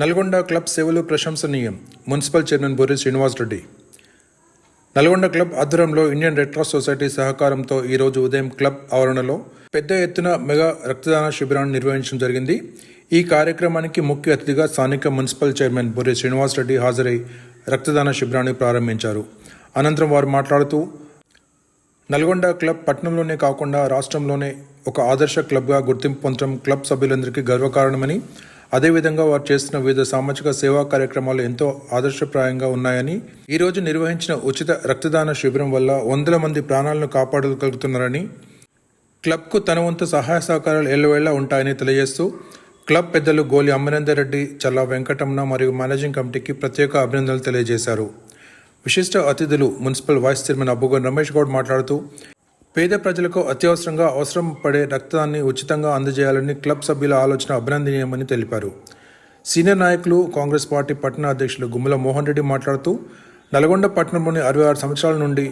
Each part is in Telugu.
నల్గొండ క్లబ్ సేవలు ప్రశంసనీయం municipal chairman Bure Srinivas Reddy. Nalgonda club ఆధ్వర్యంలో ఇండియన్ రెడ్ క్రాస్ సొసైటీ సహకారంతో ఈరోజు ఉదయం క్లబ్ ఆవరణలో పెద్ద ఎత్తున మెగా రక్తదాన శిబిరాన్ని నిర్వహించడం జరిగింది. ఈ కార్యక్రమానికి ముఖ్య అతిథిగా స్థానిక మున్సిపల్ చైర్మన్ బొరే శ్రీనివాస్ రెడ్డి హాజరై రక్తదాన శిబిరాన్ని ప్రారంభించారు. అనంతరం వారు మాట్లాడుతూ నల్గొండ క్లబ్ పట్టణంలోనే కాకుండా రాష్ట్రంలోనే ఒక ఆదర్శ క్లబ్గా గుర్తింపు పొందడం క్లబ్ సభ్యులందరికీ గర్వకారణమని అదేవిధంగా వారు చేస్తున్న వివిధ సామాజిక సేవా కార్యక్రమాలు ఎంతో ఆదర్శప్రాయంగా ఉన్నాయని ఈ రోజు నిర్వహించిన ఉచిత రక్తదాన శిబిరం వల్ల వందల మంది ప్రాణాలను కాపాడగలుగుతున్నారని క్లబ్కు తన వంతు సహాయ సహకారాలు ఎల్లవేళ ఉంటాయని తెలియజేస్తూ క్లబ్ పెద్దలు గోలి అమరేందర్ రెడ్డి చల్లా వెంకటమ్మ మరియు మేనేజింగ్ కమిటీకి ప్రత్యేక అభినందనలు తెలియజేశారు. విశిష్ట అతిథులు municipal vice chairman Abbugan Ramesh Goud మాట్లాడుతూ పేద ప్రజలకు అత్యవసరంగా అవసరం పడే రక్తాన్ని ఉచితంగా అందజేయాలని క్లబ్ సభ్యుల ఆలోచన అభినందనీయమని తెలిపారు. సీనియర్ నాయకులు కాంగ్రెస్ పార్టీ పట్టణ అధ్యక్షులు గుమ్మల మోహన్ రెడ్డి మాట్లాడుతూ నల్గొండ పట్టణంలోని అరవై ఆరు సంవత్సరాల నుండి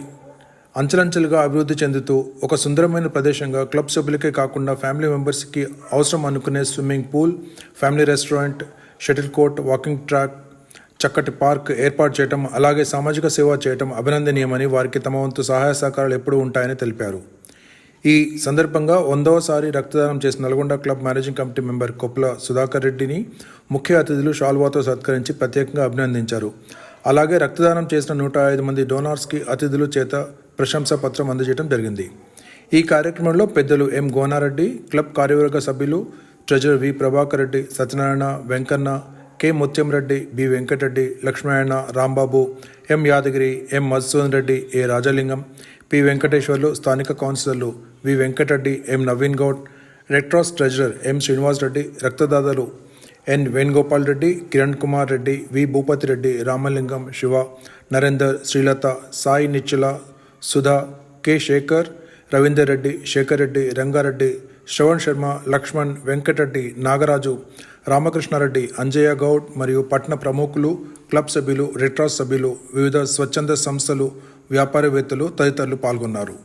అంచలంచెలుగా అభివృద్ధి చెందుతూ ఒక సుందరమైన ప్రదేశంగా క్లబ్ సభ్యులకే కాకుండా ఫ్యామిలీ మెంబర్స్కి అవసరం అనుకునే swimming pool family restaurant shuttle court walking track చక్కటి పార్క్ ఏర్పాటు చేయటం అలాగే సామాజిక సేవ చేయటం అభినందనీయమని వారికి తమ వంతు సహాయ సహకారాలు ఎప్పుడూ ఉంటాయని తెలిపారు. ఈ సందర్భంగా వందవసారి రక్తదానం చేసిన Nalgonda club managing committee member Koppula Sudhakar రెడ్డిని ముఖ్య అతిథులు షాల్వాతో సత్కరించి ప్రత్యేకంగా అభినందించారు. అలాగే రక్తదానం చేసిన నూట ఐదు మంది డోనార్స్కి అతిథుల చేత ప్రశంసా పత్రం అందజేయడం జరిగింది. ఈ కార్యక్రమంలో పెద్దలు ఎం గోనారెడ్డి క్లబ్ కార్యవర్గ సభ్యులు treasurer V Prabhakar Reddy Satyanarayana Venkanna K Muthyamreddy B Venkatareddy Lakshmana Rambabu M Yadagiri M Madhusudan Reddy A Rajalingam P Venkateswarlu స్థానిక కౌన్సిలర్లు V Venkatareddy M Naveen Goud red cross treasurer M Srinivas Reddy రక్తదాతలు N Venugopal Reddy Kiran Kumar Reddy V Bhupathi Reddy Ramalingam Shiva Narender Srilatha Sai Nichchula Sudha K Sekhar Ravinder Reddy Sekhar Reddy Rangareddy Shravan Sharma Lakshman Venkatareddy Nagaraju Ramakrishnareddy Anjaiah Goud మరియు పట్న ప్రముఖులు క్లబ్ సభ్యులు రిట్రాస్ సభ్యులు వివిధ స్వచ్ఛంద సంస్థలు వ్యాపారవేత్తలు తదితరులు పాల్గొన్నారు.